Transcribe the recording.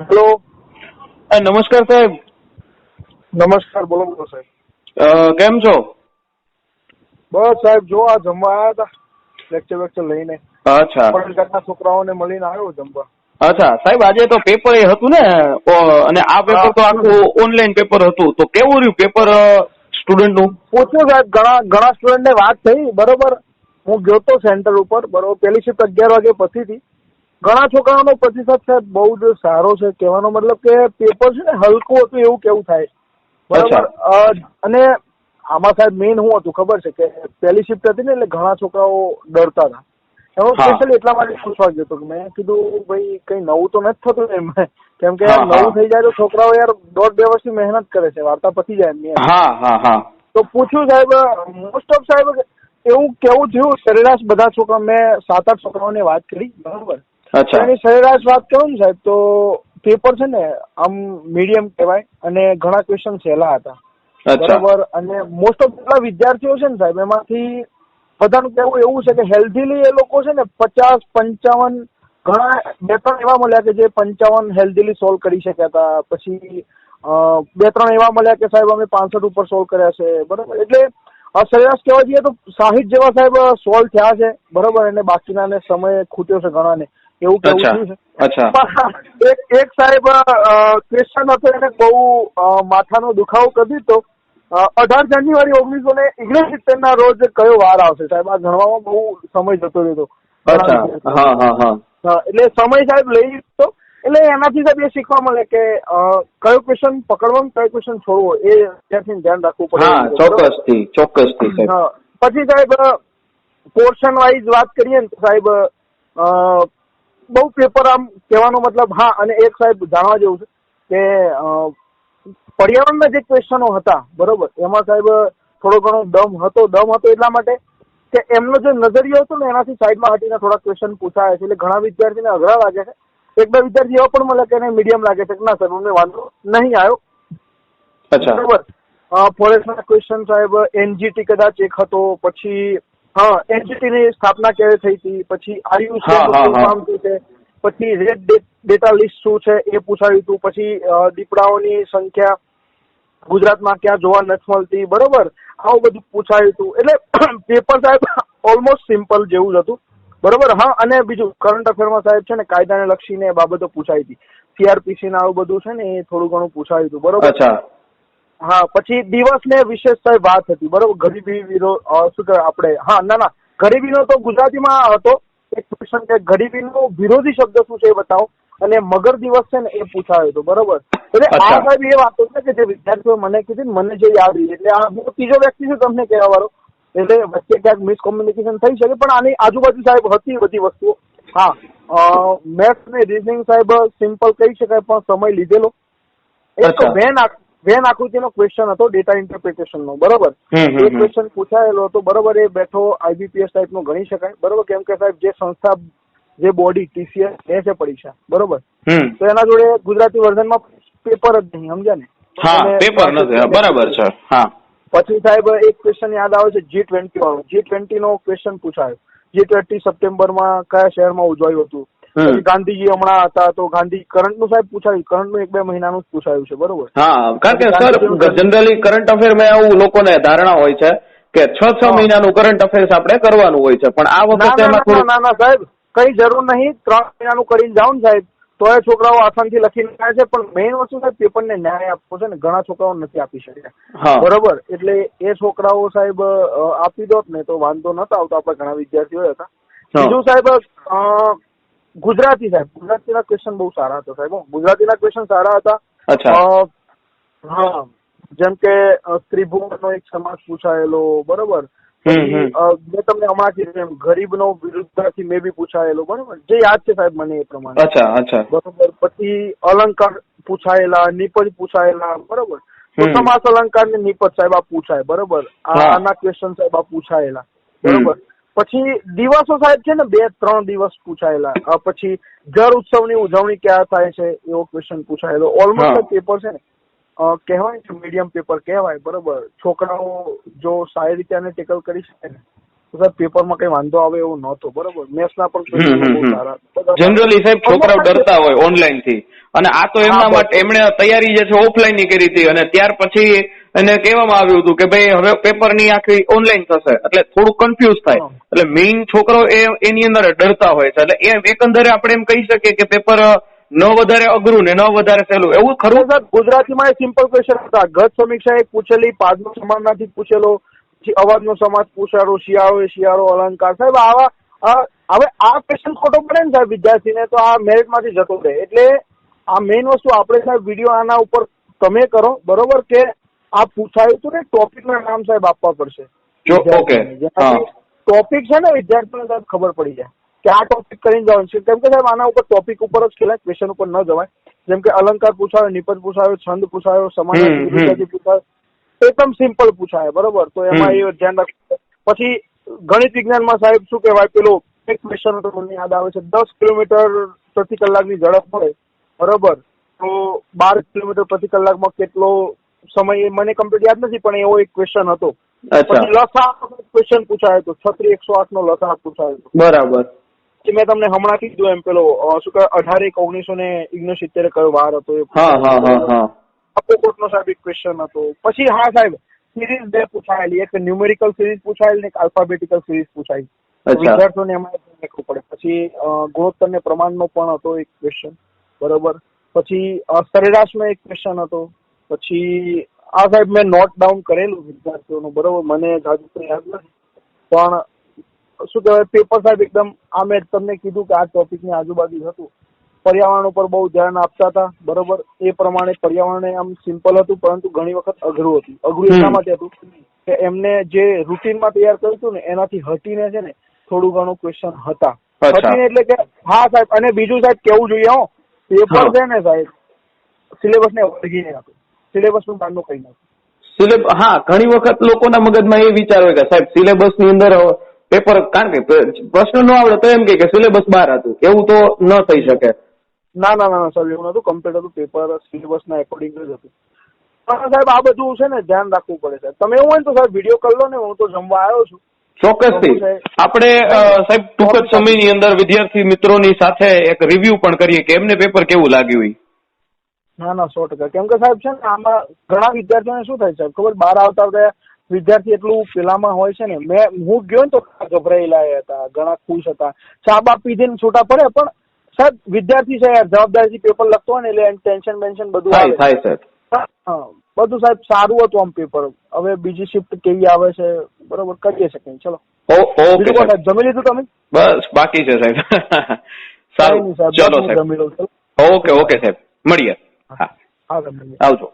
Hello નમસ્કાર સાહેબ. નમસ્કાર બોલો બોલો સાહેબ. કેમ છો? બસ સાહેબ જો આ જમવા આવ્યા હતા લેક્ચર વેક્ચર લઈને. અચ્છા. કોલેજના છોકરાઓને મળીને આવ્યો જમવા. અચ્છા સાહેબ આજે તો પેપર એ હતું ને અને આ પેપર તો આખું ઓનલાઈન પેપર હતું. તો કેવું રહ્યું પેપર સ્ટુડન્ટનું? પૂછ્યું સાહેબ ઘણા ઘણા સ્ટુડન્ટને વાત થઈ બરોબર. હું ગયો તો સેન્ટર ઉપર બરોબર. પેલી શિફ્ટ અગિયાર વાગે પછી હતી ઘણા છોકરાઓનો પ્રતિસાદ સાહેબ બહુ જ સારો છે. કહેવાનો મતલબ કે પેપર છે ને હલકું હતું એવું કેવું થાય. બરાબર? અને આમાં સાહેબ મેઇન હું હતું ખબર છે કે પહેલી શિફ્ટ હતી ને એટલે ઘણા છોકરાઓ ડરતા હતા. એમાં સ્પેશિયલી એટલા માટે પૂછવા ગયો કે મેં કીધું ભાઈ કઈ નવું તો નથી થતું એમ? કેમ કે. નવું થઈ જાય તો છોકરાઓ યાર દોઢ બે વર્ષની મહેનત કરે છે વાર્તા પતી જાય એમની એમ. હા હા હા. તો પૂછ્યું સાહેબ મોસ્ટ ઓફ સાહેબ એવું કેવું થયું? સરેરાશ બધા છોકરા મેં સાત આઠ છોકરાઓને વાત કરી બરાબર? અચ્છા. એની સરેરાશ વાત કરું ને સાહેબ તો પેપર છે ને આમ મીડિયમ કહેવાય અને ઘણા ક્વેશ્ચન સહેલા હતા. બરાબર? અને મોસ્ટ ઓફ જેટલા વિદ્યાર્થીઓ છે ને સાહેબ એમાંથી બધાનું કહેવું એવું છે કે હેલ્ધીલી એ લોકો છે ને પચાસ પંચાવન ઘણા બે ત્રણ એવા મળ્યા કે જે પંચાવન હેલ્ધીલી સોલ્વ કરી શક્યા હતા. પછી બે ત્રણ એવા મળ્યા કે સાહેબ અમે પાંસઠ ઉપર સોલ્વ કર્યા છે. બરાબર? એટલે સરેરાશ કહેવા જઈએ તો સાહીઠ જેવા સાહેબ સોલ્વ થયા છે. બરાબર? અને બાકીનાને સમય ખૂટ્યો છે ઘણાને. એવું કેવું થયું છે. એક એક સાહેબ ક્રિશ્ચન હતો એને બહુ માથાનો દુખાવો કરી દીધો. અઢાર જાન્યુઆરી ઓગણીસો ને ઓગણસિત્તેર ના રોજ કયો વાર આવશે? સાહેબ આ ગણવામાં બહુ સમય જતો રહ્યો એટલે સમય સાહેબ લઈ લીધો. એટલે એનાથી સાહેબ એ શીખવા મળે કે કયો ક્વેશ્ચન પકડવાનું કયો ક્વેશ્ચન છોડવો એ વિદ્યાર્થીને ધ્યાન રાખવું પડે. ચોક્કસ ચોક્કસથી ચોક્કસથી પછી સાહેબ પોર્શન વાઇઝ વાત કરીએ ને સાહેબ બહુ પેપર આમ કહેવાનો મતલબ હા અને એક સાહેબ જાણવા જેવું છે કે પર્યાવરણના જે ક્વેશ્ચનો હતા બરોબર એમાં સાહેબ થોડો ઘણો દમ હતો દમ હતો એટલા માટે કે એમનો જે નજરિયો હતો ને એનાથી સાઈડમાં હટીને થોડા ક્વેશ્ચન પૂછાયા છે. એટલે ઘણા વિદ્યાર્થીને અઘરા લાગે છે. એક બે વિદ્યાર્થી એવા પણ મળે કે એને મીડિયમ લાગે છે કે ના સાહેબ અમને વાંધો નહીં આવ્યો. બરોબર. ફોરેસ્ટના ક્વેશ્ચન સાહેબ એનજીટી કદાચ એક હતો પછી હા એન્ટિટી ની સ્થાપના ક્યારે થઈ હતી? પછી આયુષ. નામ શું છે? પછી રેડ ડેટા લિસ્ટ શું છે એ પૂછાયું હતું. પછી દીપડાઓની સંખ્યા ગુજરાતમાં ક્યાં જોવા નથી મળતી. બરોબર? આવું બધું પૂછાયું હતું. એટલે પેપર સાહેબ ઓલમોસ્ટ સિમ્પલ જેવું જ હતું. બરોબર? હા અને બીજું કરંટ અફેરમાં સાહેબ છે ને કાયદાને લક્ષીને એ બાબતો પૂછાઈ હતી. સીઆરપીસી ના આવું બધું છે ને એ થોડું ઘણું પૂછાયું હતું. બરોબર? હા પછી દિવસને વિશેષ સાહેબ વાત હતી બરોબર? ગરીબી વિરોધ શું કહેવાય આપણે? હા ના ના. ગરીબીનો તો ગુજરાતીમાં હતો એક ક્વેશ્ચન કે ગરીબીનો વિરોધી શબ્દ શું છે એ બતાવો? અને મગર દિવસ છે ને એ પૂછાયો હતો બરોબર? એટલે આ સાહેબ એ વાતો છે કે જે વિદ્યાર્થીઓ મને કીધી મને જે યાદ રહી. એટલે આ હું ત્રીજો વ્યક્તિ છું તમને કહેવા વાળો એટલે વચ્ચે ક્યાંક મિસકોમ્યુનિકેશન થઈ શકે પણ આની આજુબાજુ સાહેબ હતી બધી વસ્તુઓ. હા મેથ્સ ને રિઝનિંગ સાહેબ સિમ્પલ કહી શકાય પણ સમય લીધેલો. એક અચ્છા. વેન આક- વેન આકૃતિનો ક્વેશ્ચન હતો ડેટા ઇન્ટરપ્રિટેશન નો. બરોબર? એ ક્વેશ્ચન પૂછાયેલો હતો. બરોબર એ બેઠો આઈબીપીએસ ટાઈપ નો ગણી શકાય. બરોબર કેમ કે સાહેબ જે સંસ્થા જે બોડી ટીસીએસ લે છે પરીક્ષા. બરોબર? તો એના જોડે ગુજરાતી વર્ઝનમાં પેપર જ નહીં સમજ્યા ને? હા પેપર નથી. બરાબર છે. હા. પછી સાહેબ એક ક્વેશ્ચન યાદ આવે છે જી ટ્વેન્ટી વાળો. જી ટ્વેન્ટી નો ક્વેશ્ચન પૂછાયો. જી ટ્વેન્ટી સપ્ટેમ્બરમાં કયા શહેરમાં ઉજવાયું હતું? ગાંધીજી હમણાં હતા તો ગાંધી કરંટનું સાહેબ પૂછાયું. કરંટનું એક બે મહિનાનું જ પૂછાયું છે બરોબર? હા કારણ કે સર જનરલી કરંટ અફેરમાં એવું લોકોને ધારણા હોય છે કે છ છ. મહિનાનું કરંટ અફેર્સ આપણે કરવાનું હોય છે પણ આ વખતે ના ના ના ના સાહેબ કઈ જરૂર નહીં. ત્રણ મહિનાનું કરીને જાઓ ને સાહેબ. તો એ છોકરાઓ આસાનથી લખીને જાય છે પણ મેઇન વસ્તુ સાહેબ પેપરને ન્યાય આપવો છે ને. ઘણા છોકરાઓ નથી આપી શક્યા. બરોબર? એટલે એ છોકરાઓ સાહેબ આપી દોત ને તો વાંધો નતો આવતો. આપણે ઘણા વિદ્યાર્થીઓ હતા. બીજું સાહેબ ગુજરાતી સાહેબ ગુજરાતીના ક્વેશ્ચન બહુ સારા હતા સાહેબ ગુજરાતીના ક્વેશ્ચન સારા હતા. અચ્છા. હા જેમ કે અ, ત્રિભુવનનો એક સમાસ પૂછાયેલો બરોબર? મેં તમને હમણાં કીધું એમ ગરીબનો વિરુદ્ધાર્થી મેં બી પૂછાયેલો બરોબર? જે યાદ છે સાહેબ મને એ પ્રમાણે. અચ્છા અચ્છા. બરોબર? પછી અલંકાર પૂછાયેલા નિપજ પૂછાયેલા બરોબર? તો સમાસ અલંકાર ને નિપજ સાહેબ આ પૂછાય બરોબર? આના ક્વેશ્ચન સાહેબ આ પૂછાયેલા બરોબર? પછી દિવસો સાહેબ છે ને બે ત્રણ દિવસ પૂછાયેલા. પછી ઘર ઉત્સવની ઉજવણી ક્યાં થાય છે એવો ક્વેશ્ચન પૂછાયેલો. ઓલમોસ્ટ પેપર છે ને કહેવાય છે મીડિયમ પેપર કહેવાય બરોબર. છોકરાઓ જો સારી રીતે આને ટેકલ કરી શકે ને તો સાહેબ પેપરમાં કઈ વાંધો આવે એવું નહોતો બરોબર. મેથ્સના પણ જનરલી સાહેબ છોકરાઓ ડરતા હોય ઓનલાઈનથી. અને આ તો એમના માટે એમણે તૈયારી જે છે ઓફલાઈનની કરી હતી. અને ત્યાર પછી એને કહેવામાં આવ્યું હતું કે ભાઈ હવે પેપરની આખી ઓનલાઈન થશે. એટલે થોડું કન્ફ્યુઝ થાય. એટલે મેઇન છોકરો એ એની અંદર ડરતા હોય છે. એટલે એમ એકંદરે આપણે એમ કહી શકીએ કે પેપર ન વધારે અઘરું ને ન વધારે સહેલું. એવું ખરું? સર ગુજરાતીમાં સિમ્પલ ક્વેશ્ચન હતા. ગત સમીક્ષા એ પૂછેલી પાદનો સમાજમાંથી પૂછેલો પછી અવાજનો સમાજ પૂછાડો શિયાળો એ શિયાળો અલંકાર. સાહેબ આવા હવે આ ક્વેશ્ચન ખોટો પડે ને સાહેબ વિદ્યાર્થીને તો આ મેરિટમાંથી જતો રહે. એટલે આ મેઇન વસ્તુ આપણે સાહેબ વીડિયો આના ઉપર તમે કરો. બરોબર કે આ પૂછાયું હતું ને ટોપિકના નામ સાહેબ આપવા પડશે. જો ઓકે ટોપિક છે ને વિદ્યાર્થીઓને સાહેબ ખબર પડી જાય કે આ ટોપિક કરીને જવાનું છે. કેમ કે સાહેબ આના ઉપર ટોપિક ઉપર જ ખેલાય ક્વેશ્ચન ઉપર ન જવાય. જેમ કે અલંકાર પૂછાયો નિપજ પૂછાયો છંદ પૂછાયો. વિરુદ્ધાર્થી પૂછાયો. એકદમ સિમ્પલ પૂછાય બરોબર? તો એમાં એ ધ્યાન રાખવું પછી ગણિત વિજ્ઞાનમાં સાહેબ શું કહેવાય? પેલો એક ક્વેશ્ચન હતો મને યાદ આવે છે. દસ કિલોમીટર પ્રતિ કલાકની ઝડપ હોય બરોબર? તો બાર કિલોમીટર પ્રતિ કલાકમાં કેટલો સમય મને કમ્પ્લીટ યાદ નથી પણ એવો એક ક્વેશ્ચન હતો. પછી લસા ક્વેશ્ચન પૂછાયો હતો છત્રી એકસો આઠ નો લસા પૂછાયો હતો બરાબર. કે મેં તમને હમણાં કીધું એમ પેલો શું કહેવાય અઢાર એક ઓગણીસો ને ઓગણસિત્તેર કયો વાર હતો એ અપોકોટ નો સાહેબ એક ક્વેશ્ચન હતો. પછી હા સાહેબ સિરીઝ બે પૂછાયેલી એક ન્યુમેરિકલ સિરીઝ પૂછાયેલી એક આલ્ફાબેટિકલ સિરીઝ પૂછાઈ. અચ્છા. વિદ્યાર્થીઓને એમાં ધ્યાન પડે. પછી ગુણોત્તર ને પ્રમાણનો પણ હતો એક ક્વેશ્ચન બરોબર? પછી સરેરાશ સરેરાશનો એક ક્વેશ્ચન હતો. પછી આ સાહેબ મેં નોટ ડાઉન કરેલું વિદ્યાર્થીઓનું બરોબર? મને જાજુ તો યાદ નથી. પણ શું કહેવાય પેપર સાહેબ એકદમ આ મેં તમને કીધું કે આ ટોપિકની આજુબાજુ હતું. પર્યાવરણ ઉપર બહુ ધ્યાન આપતા હતા બરોબર? એ પ્રમાણે પર્યાવરણ આમ સિમ્પલ હતું પરંતુ ઘણી વખત અઘરું હતું. અઘરું. એટલા માટે હતું કે એમને જે રૂટીનમાં તૈયાર કર્યું હતું ને એનાથી હટીને છે ને થોડું ઘણું ક્વેશ્ચન હતા. હટીને એટલે કે હા સાહેબ અને બીજું સાહેબ કેવું જોઈએ હો? પેપર. છે ને સાહેબ સિલેબસ ને વળગીને હતું સિલેબસનું બહારનું કહી નથી સિલેબ હા ઘણી વખત લોકોના મગજમાં એ વિચાર હોય કે સાહેબ સિલેબસની અંદર પેપર કારણ કે પ્રશ્ન ન આવડે તો એમ કે સિલેબસ બહાર હતું એવું તો ન થઈ શકે. ના ના ના સર એવું નતું કમ્પ્લીટ હતું પેપર સિલેબસ ના એકોર્ડિંગ જ હતું. પણ સાહેબ આ બધું છે ને ધ્યાન રાખવું પડે સાહેબ. તમે એવું હોય તો સાહેબ વીડિયો કરી લો ને હું તો જમવા આવ્યો છું. ચોક્કસથી. આપણે સાહેબ ટૂંક જ સમયની અંદર વિદ્યાર્થી મિત્રોની સાથે એક રિવ્યુ પણ કરીએ કે એમને પેપર કેવું લાગ્યું ઈ. ના ના સો ટકા. કેમ કે સાહેબ છે ને આમાં ઘણા વિદ્યાર્થીઓને શું થાય સાહેબ? ખબર? બહાર આવતા આવતા વિદ્યાર્થી એટલું પેલામાં હોય છે ને મેં હું ગયો ને તો ગભરાયેલા હતા ઘણા ખુશ હતા. ચા બાપ પીધીને છૂટા પડે પણ સાહેબ વિદ્યાર્થી છે યાર જવાબદારીથી પેપર લખતો હોય ને એટલે ટેન્શન બેન્શન બધું થાય આવે થાય સાહેબ. બધું સાહેબ સારું હતું આમ પેપર હવે બીજી શિફ્ટ કેવી આવે છે બરોબર કરીએ શકીએ ચલો. ઓકે સાહેબ. જમી લીધું તમે? બસ બાકી છે સાહેબ. સારું. સાહેબ ચલો સાહેબ. ઓકે ઓકે સાહેબ. મળીએ. હા હા જમી લઈએ. આવજો